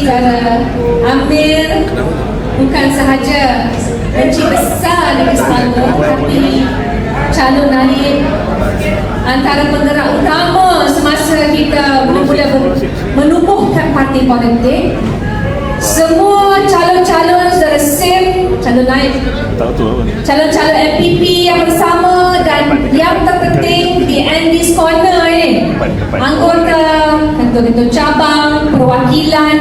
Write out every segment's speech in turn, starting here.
saudara Amir bukan sahaja Encik besar negeri Selangor tapi calon naib antara penggerak utama semasa kita mula-mula menubuhkan parti politik semua calon-calon saudara SIM calon naib ni. calon-calon MPP yang bersama dan yang terpenting di Andy's Corner ini anggota ketua-ketua cabang perwakilan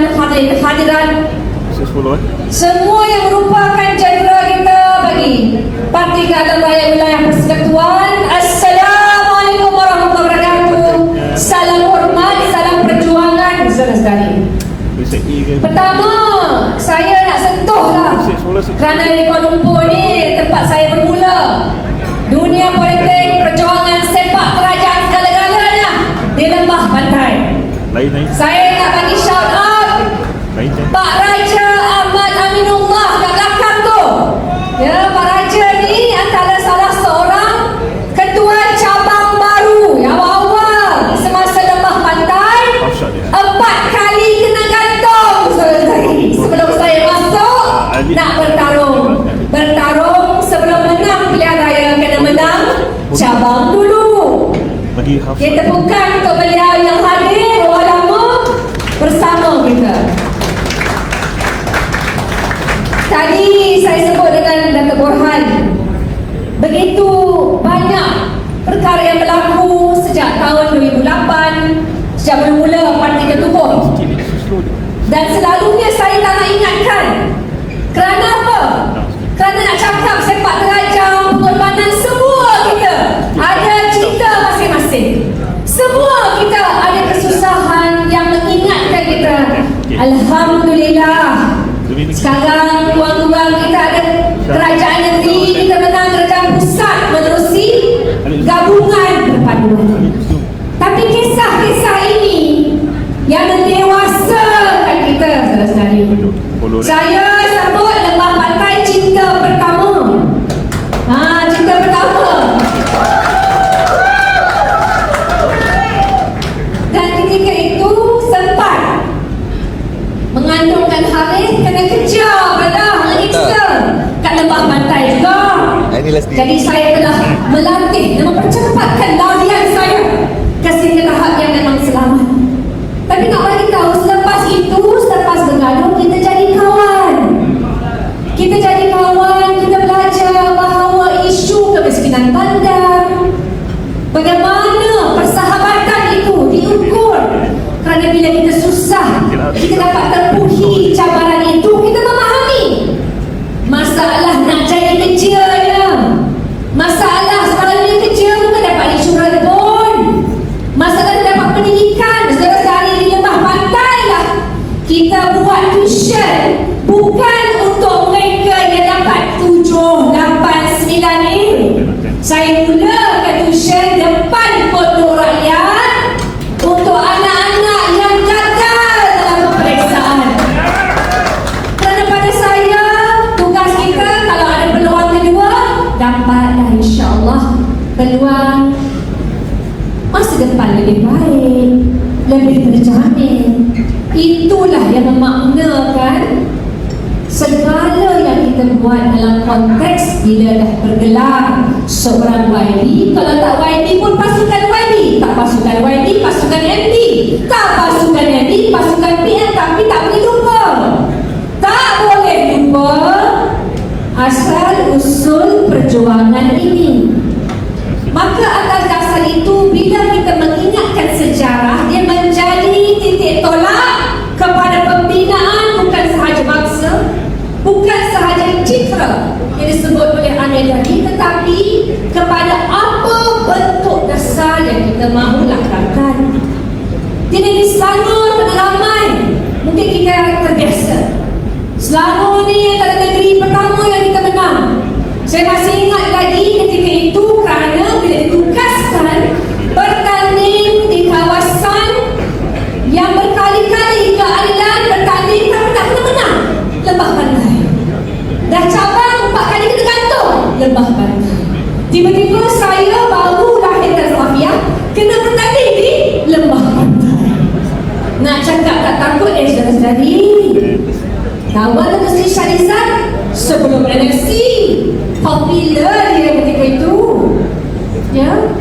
10 eh. semua yang merupakan jendera kita bagi. Parti Keadilan Raya Wilayah Persekutuan Kerana di Kuala Lumpur ni tempat saya bermula Dunia politik, perjuangan sepak kerajaan segala-galanya Di lembah pantai Lain lain. Saya nak bagi shout out Lain je. Pak Raja Ahmad Aminullah Bagi half. Kita tepukan untuk beliau yang hadir berapa lama bersama kita. Tadi saya sebut dengan Datuk Borhan Begitu banyak perkara yang berlaku sejak tahun 2008 Sejak mula-mula parti tertubuh Sikit ni. Slow dia. dan selalunya saya tak nak ingatkan Kerana apa? Kerana nak cakap sepak terajang Pengorbanan semua kita Ada cerita masing-masing Semua kita ada kesusahan Yang mengingatkan kita Alhamdulillah Demi ni. Sekarang tuan-tuan kita ada Kerajaan negeri Kita menang kerajaan pusat Menerusi gabungan perpaduan Zoom. tapi kisah-kisah ini yang mendewasakan kita saudara-saudari. Follow dia. Saya sebut lembah pantai cinta pertama. Ha, cinta pertama. Dan ketika itu sempat mengandungkan Harith kena kejar pada mengiksa kat lembah pantai juga. Ini last Jadi saya telah melatih dan mempercepatkan larian saya ke sini tahap yang memang selamat. Tapi nak bagi tahu selepas itu, selepas bergaduh kita jadi kawan. Kita jadi kawan, kita belajar bahawa isu kemiskinan bandar Bagaimana persahabatan itu diukur Kerana bila kita susah Kita dapat terpuhi cabaran itu Kita memahami. Masalah nak cari kerja je Masalah selalunya kerja bukan dapat insurans pun. Masalah dapat pendidikan Saudara-saudari di lembah pantai lah. Kita buat tuition Bukan untuk mereka yang dapat tujuh, lapan, sembilan ni. Saya mulakan tuition buat dalam konteks bila dah bergelar seorang YB kalau tak YB pun pasukan YB tak pasukan YB pasukan MD tak pasukan MD pasukan PM tapi tak boleh lupa tak boleh lupa asal usul perjuangan ini. Maka atas dasar itu bila kita mengingatkan sejarah dia menjadi titik tolak kepada pembinaan bukan sahaja bangsa, bukan sahaja citra yang disebut oleh Anil tadi tetapi kepada apa bentuk dasar yang kita mahu lakukan. Di negeri Selangor ada ramai. Mungkin kita terbiasa. Selangor ni antara negeri pertama yang kita menang. Saya masih ingat lagi ketika itu kerana bila ditugaskan Bertanding di kawasan yang berkali-kali keadilan bertanding tak pernah menang. Lembah Pantai Dah cabang empat kali kena gantung. Lembah Pantai Tiba-tiba saya baru lahir dari Safia Kena bertanding di Lembah Pantai Nak cakap tak takut boleh saudara-saudari. Kawan mesti Syahrizat sebelum NFC. Popular dia ketika itu. Ya.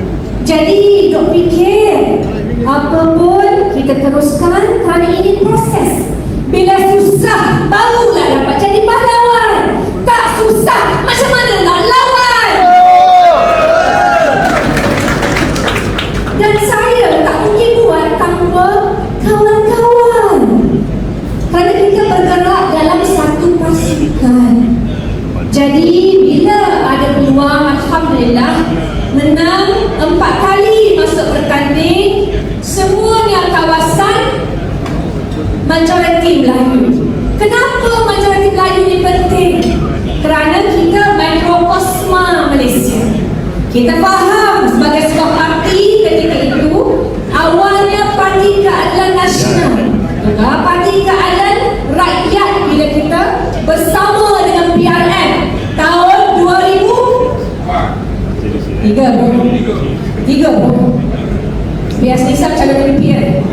Jadi dok fikir apa pun kita teruskan kerana ini proses. Bila susah barulah dapat jadi pahlawan. Tak susah macam mana menang empat kali masuk bertanding semuanya kawasan majoriti Melayu. Kenapa majoriti Melayu ini penting? Kerana kita mikrokosma Malaysia. Kita faham sebagai sebuah parti ketika itu awalnya Parti Keadilan Nasional. Parti Keadilan Rakyat bila kita bersama dengan PRM tahun 2000 Jadi sini. Tiga bro Tiga bro Biasa hisap calon MPN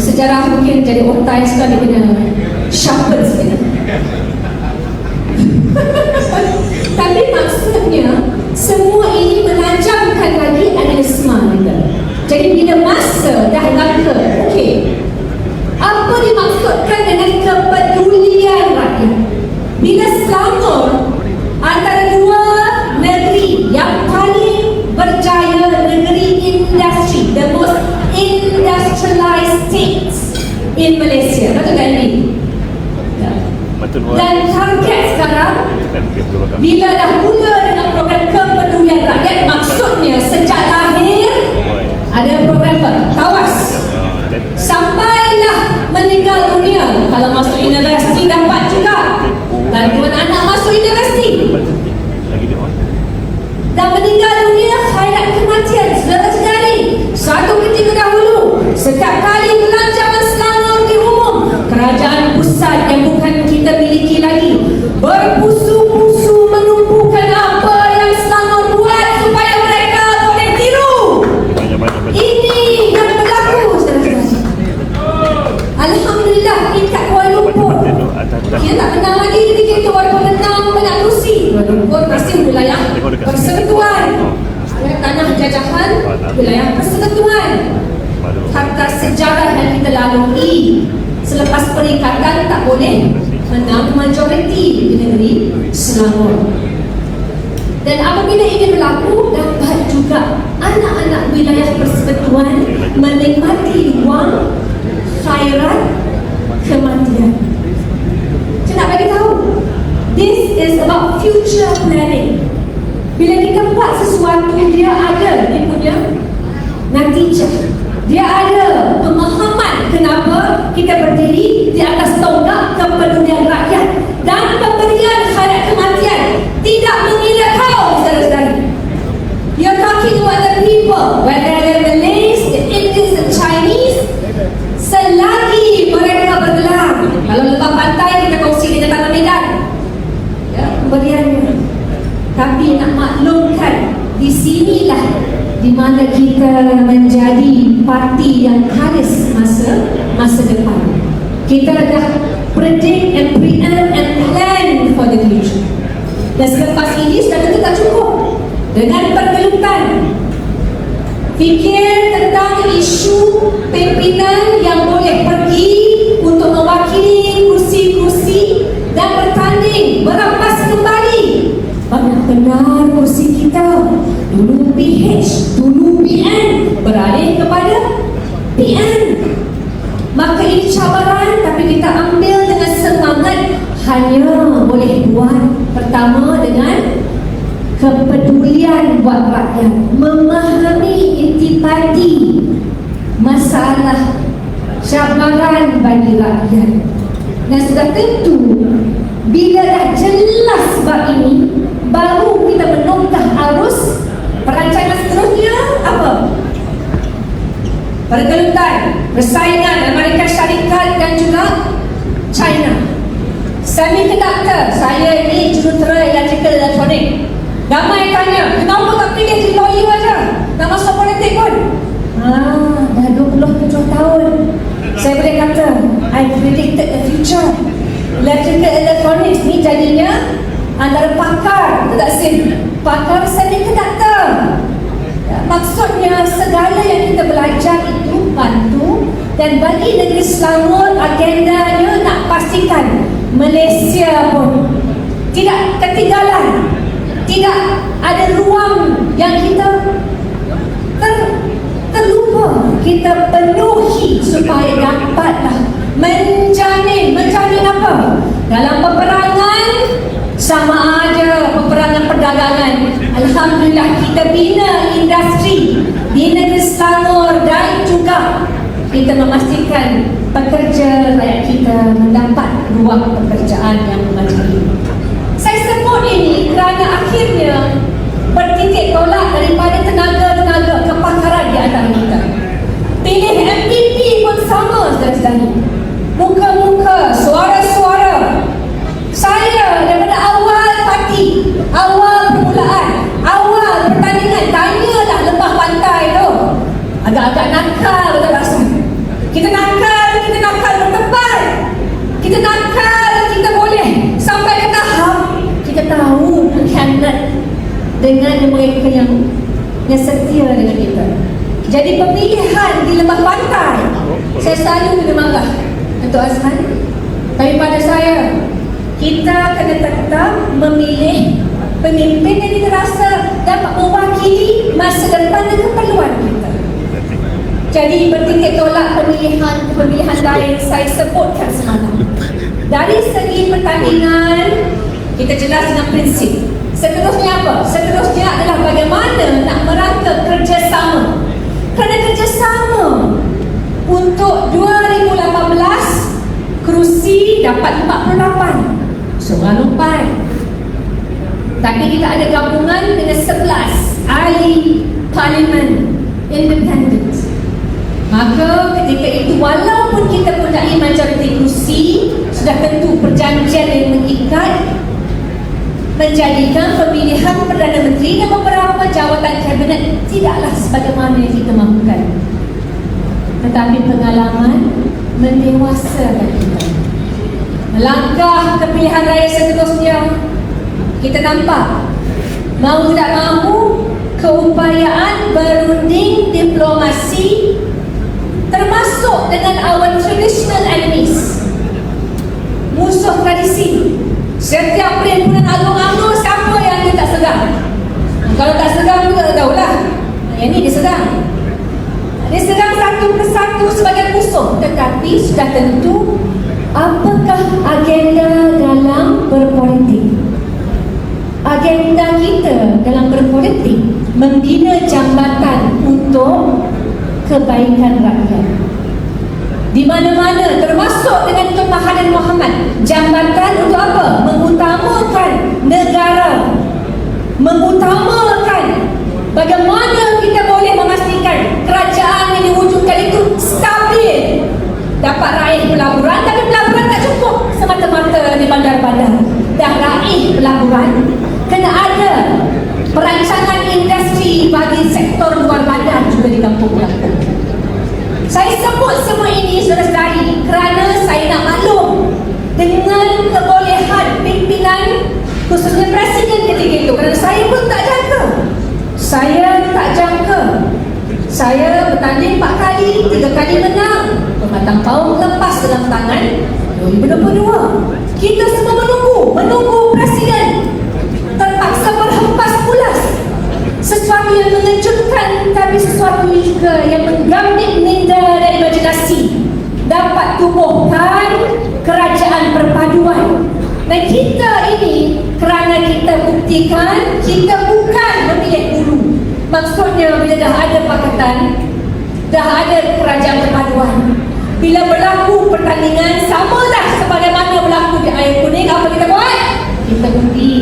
Sejarah mungkin jadi otai sekali kena sharpen sekali Tapi maksudnya Semua ini menajamkan lagi analisma kita. Jadi bila masa dah langka Okey. Apa dimaksudkan dengan kepedulian rakyat? Bila Selangor Antara dua negeri yang paling berjaya negeri industri The most industrialized states in Malaysia Betul tak ini? Betul Wan. Dan target sekarang bila dah mula dengan program kepedulian rakyat maksudnya sejak lahir ada program? Tawas Ah, Sampailah meninggal dunia Kalau masuk universiti dapat juga Bantuan anak masuk universiti. Dan meninggal dunia khairat kematian Saudara-saudari Satu ketika Setiap kali belanjawan Selangor diumum Kerajaan pusat yang bukan kita miliki lagi Berpusu-pusu menumpukan apa yang Selangor buat Supaya mereka boleh tiru. Ini yang berlaku Alhamdulillah tingkat Kuala Lumpur. Dia tak menang lagi ketika itu. Walaupun menang banyak kursi Kuala Lumpur masih wilayah persekutuan. Tanah jajahan wilayah persekutuan Harta sejarah yang kita lalui Selepas perikatan tak boleh menang majoriti di negeri Selangor dan apabila ini berlaku, dapat juga anak-anak wilayah persekutuan menikmati ruang khairat kematian. Saya nak bagi tahu, this is about future planning. Bila kita buat sesuatu, dia ada dia punya natijah. Dia ada pemahaman kenapa kita berdiri di atas tonggak kepedulian rakyat dan pemberian khairat kematian tidak mengira kaum saudara-saudari. You're talking about the people, whether they're Malays, the Indians, the Chinese, selagi mereka bergelar. Kalau lepas pantai, kita kongsi dengan tanah medan. Ya, pemberiannya. Tapi nak maklumkan, di sinilah di mana kita menjadi parti yang haris masa masa depan. Kita dah predict and preempt and plan for the future. Dan selepas ini sudah tentu tak cukup dengan pergelutan fikir tentang isu pimpinan yang boleh pergi untuk mewakili kursi-kursi dan bertanding merampas kembali banyak benar kursi kita dulu PH, dulu PN beralih kepada PN maka ini cabaran tapi kita ambil dengan semangat. Hanya boleh buat pertama dengan kepedulian buat rakyat. Memahami intipati masalah cabaran bagi rakyat. Dan sudah tentu bila dah jelas bab ini baru kita menongkah arus perancangan seterusnya apa pergelutan persaingan Amerika Syarikat dan juga China semiconductor saya ini jurutera electrical electronic Ramai tanya, kenapa tak pilih jadi lawyer aja? Tak masuk politik pun. Ah, dah 27 tahun. Saya boleh kata, I predicted the future. Electrical electronics ni jadinya antara pakar, tak sih? Pakar semiconductor. Ya, Maksudnya segala yang kita belajar itu bantu dan bagi negeri Selangor agendanya nak pastikan Malaysia pun tidak ketinggalan tidak ada ruang yang kita ter, terlupa kita penuhi supaya dapatlah menjamin menjamin apa? Dalam peperangan sama ada peperangan perdagangan Alhamdulillah kita bina industri di negeri Selangor dan juga kita memastikan pekerja rakyat kita mendapat ruang pekerjaan yang memadai saya sebut ini kerana akhirnya bertitik tolak daripada tenaga-tenaga kepakaran di antara kita. Pilih MPP pun sama saudara-saudari. Muka-muka, suara-suara. Saya daripada awal parti, awal permulaan, awal pertandingan, tanyalah lembah pantai tu. Agak-agak nakal betul rasa. Kita nakal, kita nakal bertepat. Kita nakal, kita boleh sampai ke tahap kita tahu mengkhianat dengan mereka yang yang setia dengan kita. Jadi pemilihan di lembah pantai, saya selalu kena marah Datuk Azman. Tapi pada saya, kita kena tetap memilih pemimpin yang kita rasa dapat mewakili masa depan dan keperluan kita. Jadi bertitik tolak pemilihan pemilihan lain saya sebutkan semalam. Dari segi pertandingan kita jelas dengan prinsip. Seterusnya apa? Seterusnya adalah bagaimana nak merangka kerjasama. Kerana kerjasama untuk 2018 kerusi dapat 48. Seorang lompat. Tapi kita ada gabungan dengan 11 ahli parlimen independent. Maka ketika itu walaupun kita punya majoriti kursi sudah tentu perjanjian yang mengikat menjadikan pemilihan Perdana Menteri dan beberapa jawatan kabinet tidaklah sebagaimana yang kita mahukan. Tetapi pengalaman mendewasakan kita. Melangkah ke pilihan raya seterusnya, kita nampak mahu tidak mahu keupayaan berunding diplomasi termasuk dengan our traditional enemies musuh tradisi setiap perhimpunan agung UMNO siapa yang dia tak segang kalau tak segang juga tak tahulah. Yang ni dia segang dia segang satu persatu sebagai musuh tetapi sudah tentu apakah agenda dalam berpolitik? Agenda kita dalam berpolitik membina jambatan untuk kebaikan rakyat. Di mana-mana termasuk dengan Mahathir Mohamad, jambatan untuk apa? Mengutamakan negara. Mengutamakan bagaimana kita boleh memastikan kerajaan yang diwujudkan itu stabil. Dapat raih pelaburan tapi pelaburan tak cukup semata-mata di bandar-bandar. Dah raih pelaburan kena ada perancangan industri bagi sektor luar bandar juga di kampung. Saya sebut semua ini saudara-saudari kerana saya nak maklum dengan kebolehan pimpinan khususnya presiden ketika itu kerana saya pun tak jangka. Saya tak jangka. Saya bertanding 4 kali, 3 kali menang. Pematang paung lepas dalam tangan 2022. Kita semua menunggu, menunggu presiden sesuatu yang mengejutkan tapi sesuatu juga yang menggambit minda dan imajinasi dapat tumbuhkan kerajaan perpaduan. Dan kita ini kerana kita buktikan kita bukan memilih dulu maksudnya bila dah ada pakatan dah ada kerajaan perpaduan. Bila berlaku pertandingan sama dah sebagaimana berlaku di air kuning apa kita buat kita undi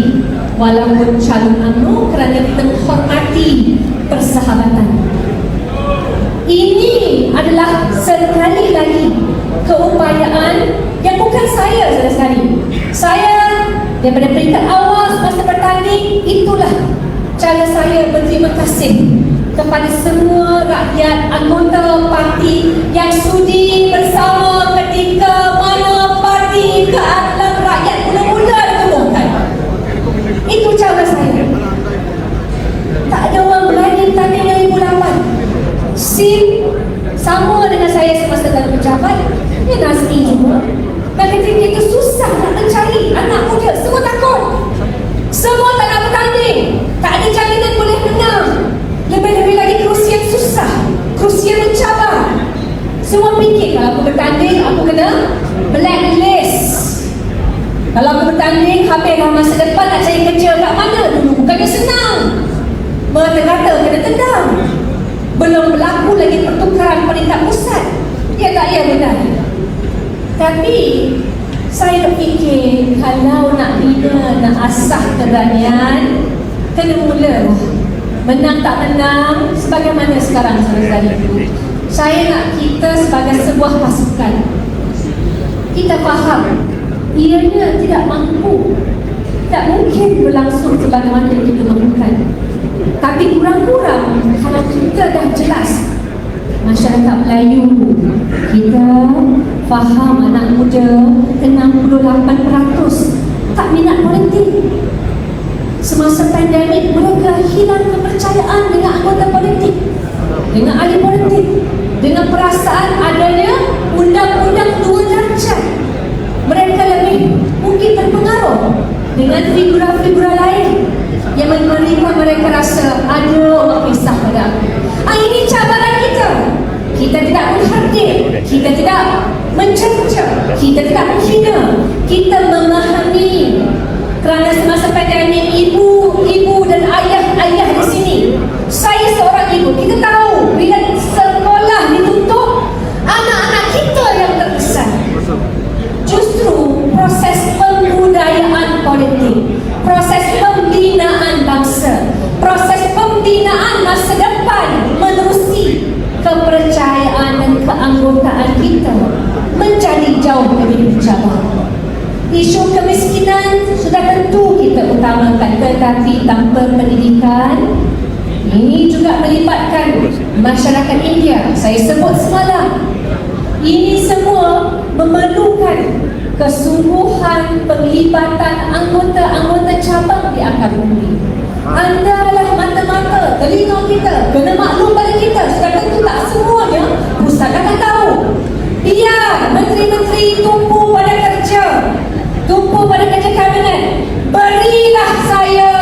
walaupun calon UMNO kerana kita menghormati persahabatan. Ini adalah sekali lagi keupayaan yang bukan saya saudara-saudari. Saya daripada peringkat awal semasa bertanding itulah cara saya berterima kasih kepada semua rakyat anggota parti yang sudi bersama ketika ke mana parti keadilan rakyat muda-muda ditemukan. Itu cara saya. Tak ada orang berani tanding yang ibu lawan. SIM sama dengan saya semasa dalam pejabat. Dia Nazmi juga. Dan itu susah nak mencari anak muda. Semua takut. Semua tak nak bertanding. Tak ada jaminan boleh menang. Lebih-lebih lagi kerusi yang susah. Kerusi yang mencabar. Semua fikir kalau aku bertanding, aku kena blacklist. Kalau aku bertanding, habislah masa depan nak cari kerja kat mana dulu. Bukannya senang. Mata-kata kena tendang. Belum berlaku lagi pertukaran peringkat pusat. Ya tak ya benar. Tapi saya fikir kalau nak bina, nak asah keberanian, kena mula. Menang tak menang, sebagaimana sekarang saudara-saudara Saya nak kita sebagai sebuah pasukan. Kita faham, ianya tidak mampu. Tak mungkin berlangsung sebagaimana kita mahukan. Tapi kurang-kurang kalau kita dah jelas masyarakat Melayu kita faham anak muda 68% tak minat politik. Semasa pandemik mereka hilang kepercayaan dengan anggota politik dengan ahli politik dengan perasaan adanya undang-undang dua darjat mereka lebih mungkin terpengaruh dengan figura-figura lain yang memberikan mereka rasa ada orang kisah pada aku. Ah, ini cabaran kita. Kita tidak menghardik, kita tidak mencerca, kita tidak menghina, kita memahami. Kerana semasa pandemik ibu, ibu dan ayah-ayah di sini. Saya seorang ibu, kita tahu bila sekolah ditutup, anak-anak kita yang terkesan. Justru proses pembudayaan politik, proses pembinaan bangsa, proses pembinaan masa depan menerusi kepercayaan dan keanggotaan kita menjadi jauh lebih bercabar. Isu kemiskinan sudah tentu kita utamakan tetapi tanpa pendidikan ini juga melibatkan masyarakat India. Saya sebut semalam. Ini semua memerlukan kesungguhan penglibatan anggota-anggota cabang di akar bumi. Anda adalah mata-mata, telinga kita, kena maklum pada kita. Sudah tentu tak semuanya pusat akan tahu. Biar menteri-menteri tumpu pada kerja, tumpu pada kerja kabinet. Berilah saya,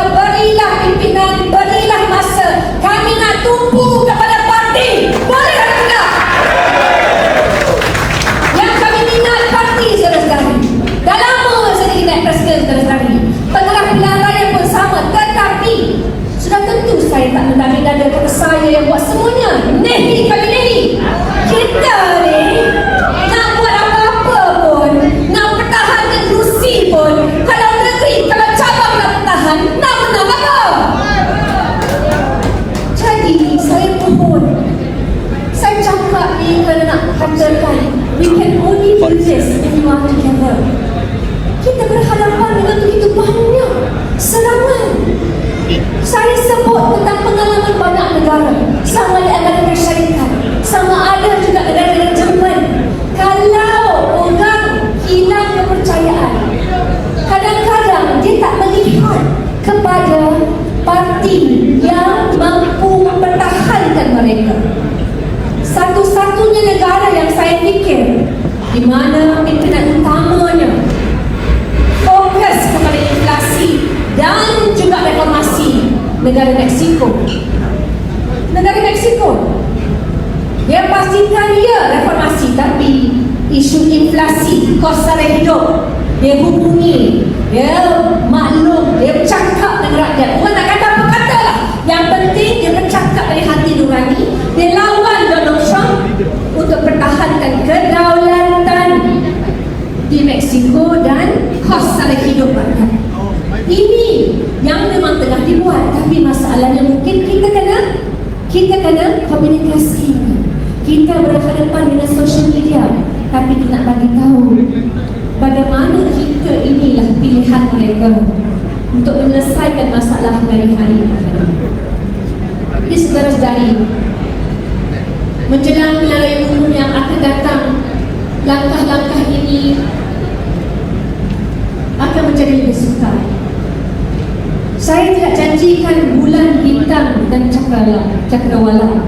sebut tentang pengalaman banyak negara. Sama di Amerika Syarikat. Sama ada juga negara-negara Jerman. Kalau orang hilang kepercayaan Kadang-kadang dia tak melihat kepada parti yang mampu mempertahankan mereka. Satu-satunya negara yang saya fikir di mana pimpinan utamanya negara Meksiko. Negara Meksiko. Dia pastikan ya reformasi tapi isu inflasi kos sara hidup dia hubungi dia maklum dia bercakap dengan rakyat orang nak kata apa kata lah yang penting dia bercakap dari hati nurani dia lawan Donald Trump untuk pertahankan kedaulatan di Meksiko dan kos sara hidup rakyat ini yang memang tengah dibuat tapi masalahnya mungkin kita kena kita kena komunikasi kita berhadapan dengan social media tapi kita nak bagi tahu bagaimana kita inilah pilihan mereka untuk menyelesaikan masalah hari-hari ini saudara-saudari menjelang pilihan raya umum yang akan datang langkah-langkah ini akan menjadi lebih sukar. Saya tidak janjikan bulan bintang dan cakrawala. cakrawala.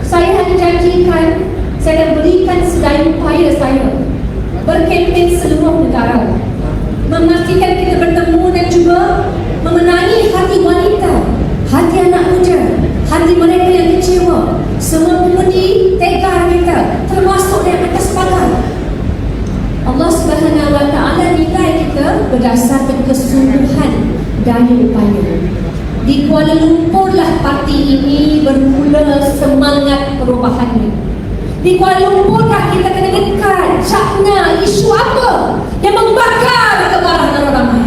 Saya hanya janjikan saya akan berikan segala upaya saya berkempen seluruh negara memastikan kita bertemu dan juga memenangi hati wanita, hati anak muda, hati mereka yang kecewa, semua pengundi tekad kita termasuk yang atas pagar. Allah Subhanahu Wa Taala nilai kita berdasarkan daya upaya. Di Kuala Lumpur lah parti ini bermula semangat perubahannya. Di Kuala Lumpur lah kita kena dekat cakna isu apa yang membakar kemarahan orang ramai.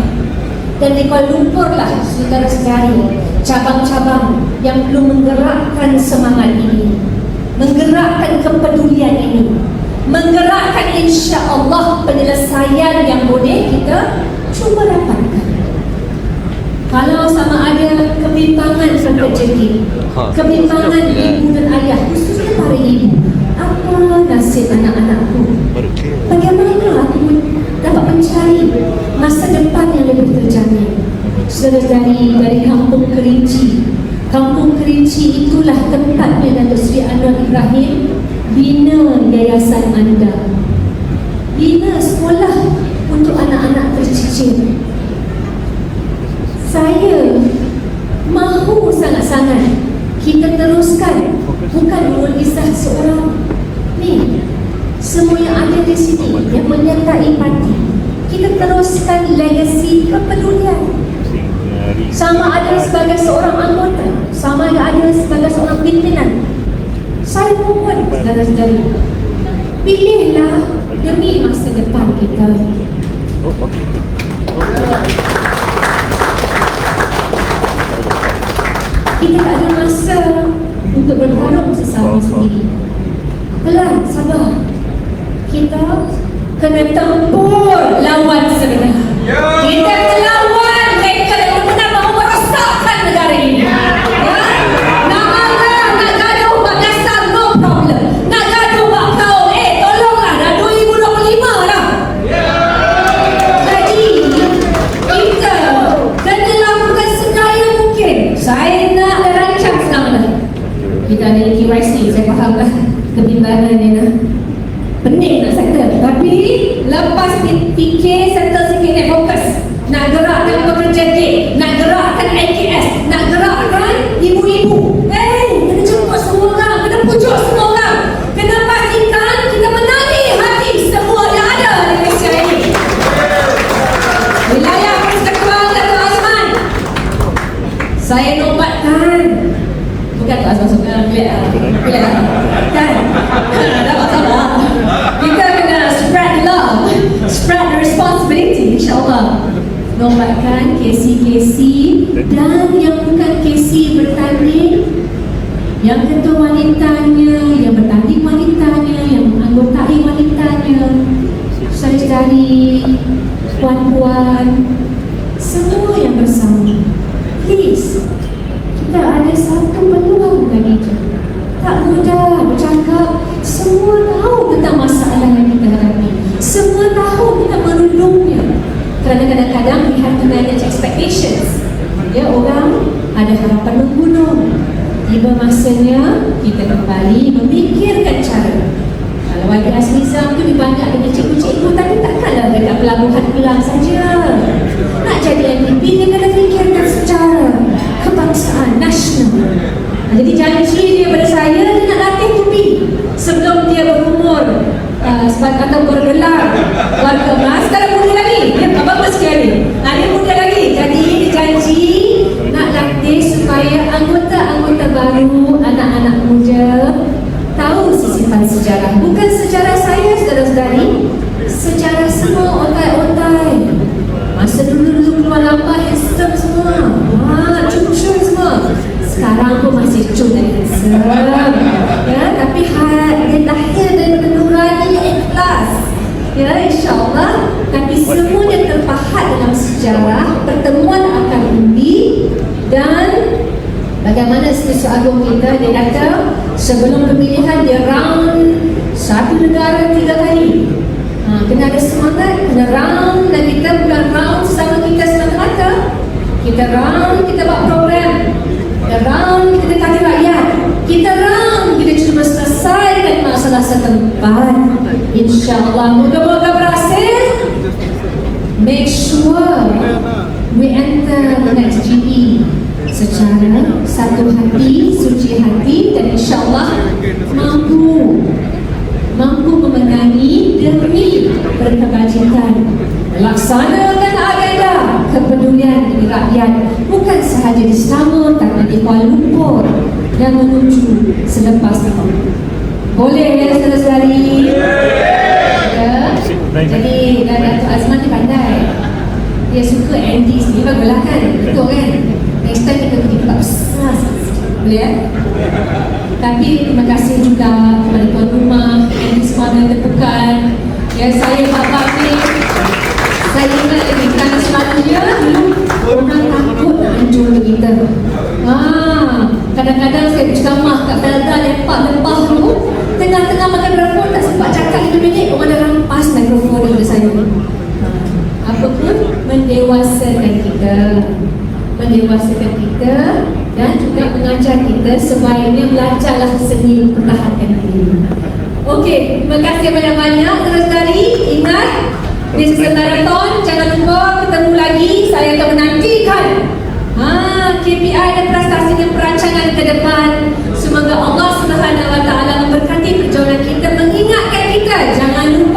Dan di Kuala Lumpur lah saudara-saudari cabang-cabang yang perlu menggerakkan semangat ini. Menggerakkan kepedulian ini. Menggerakkan insya Allah penyelesaian yang boleh kita cuba dapatkan. Kalau sama ada kebimbangan sampai jadi Kebimbangan ibu dan ayah Khususnya para ibu Apa nasib anak-anakku. Bagaimana aku dapat mencari Masa depan yang lebih terjamin? Saudara-saudari dari kampung Kerinci. Kampung Kerinci itulah tempatnya Datuk Seri Anwar Ibrahim Bina yayasan anda Bina sekolah untuk anak-anak tercicir saya mahu sangat-sangat kita teruskan bukan nur kisah seorang ni semua yang ada di sini yang menyertai parti kita teruskan legasi kepedulian sama ada sebagai seorang anggota sama ada ada sebagai seorang pimpinan saya mohon saudara-saudari pilihlah demi masa depan kita kita tak ada masa untuk berharap sesama sendiri. Pelan, sabar. Kita kena tempur lawan sebenar. Kita kena lepas fi- fikir, settle sikit ni fokus. Nak gerakkan pekerja day, nak gerakkan AKS, nak gerakkan ibu-ibu. Eh, kena jemput semua orang, kena pujuk semua orang. Kena pastikan kita menangi hati semua yang ada di Malaysia ini. Wilayah Persekutuan Dato' Azman Saya nobatkan Bukan Dato' Azman suka Pilih lah Pilih lah Kan Dapat sabar Kita kena spread love Spread the responsibility InsyaAllah Nobatkan KC-KC Dan yang bukan KC bertanding Yang ketua wanitanya Yang bertanding wanitanya Yang menganggotai wanitanya Saudari-saudari Puan-puan Semua yang bersama. Please Kita ada satu peluang Kerana kadang-kadang we have to manage expectations. Ya orang ada harapan menggunung. Tiba masanya kita kembali memikirkan cara. Kalau Wadi Asmizam tu dibanyak dengan cikgu-cikgu Tapi takkanlah dekat pelabuhan Kelang saja. Nak jadi MVP dia kena fikirkan secara kebangsaan nasional. Jadi janji dia pada saya Dia nak latih tupi Sebelum dia berumur uh, sebagai atau bergelar warga emas Sekarang muda lagi. Dia tak bagus sekali. Dia muda lagi. Jadi dia janji Nak latih supaya anggota-anggota baru Anak-anak muda tahu sisipan sejarah. Bukan sejarah saya saudara-saudari. Sejarah semua otai-otai. Masa dulu-dulu keluar lambat handsome semua. Wah cucu semua sekarang pun masih cun dan handsome ya tapi hat dia lahir dari nurani yang ikhlas ya insyaAllah tapi semuanya terpahat dalam sejarah pertemuan akan undi dan Bagaimana Setiausaha Agung kita dia kata sebelum pemilihan dia round Satu negara tiga kali. Ha, kena ada semangat, kena round dan kita bukan round sesama kita semata-mata. Kita round, kita buat program. Kita round, kita dekati rakyat. Kita round, kita cuba selesaikan masalah setempat. InsyaAllah, moga-moga berhasil. Make sure we enter the next GE secara satu hati, suci hati dan insyaAllah mampu mampu memenangi demi berkebajikan. Laksanakan agenda kepedulian demi rakyat. Bukan sahaja di Selangor tapi di Kuala Lumpur dan menuju selepas itu boleh ya saudara-saudari? Ya. Jadi dan Datuk Azman ni pandai. Dia suka Andy sendiri. Baguslah kan? Betul kan next time kita pergi pula besar boleh ya tapi terima kasih juga kepada tuan rumah Andy Semana Tepukan ya saya Pak Bakri saya ingat lagi kerana selalunya dulu orang takut nak hancur kita. Ah, kadang-kadang saya berceramah kat Belda lepak-lepak tu tengah-tengah makan mikrofon tak sempat cakap 5 minit orang dah rampas mikrofon daripada saya. Apa pun mendewasakan kita mendewasakan kita dan juga mengajar kita sebaiknya belajarlah seni pertahankan diri Okey, terima kasih banyak-banyak saudara-saudari. Ingat, this is a marathon. Jangan lupa ketemu lagi. Saya akan menantikan ha, KPI dan prestasi dan perancangan ke depan. Semoga Allah Subhanahu Wa Taala memberkati perjalanan kita, mengingatkan kita jangan lupa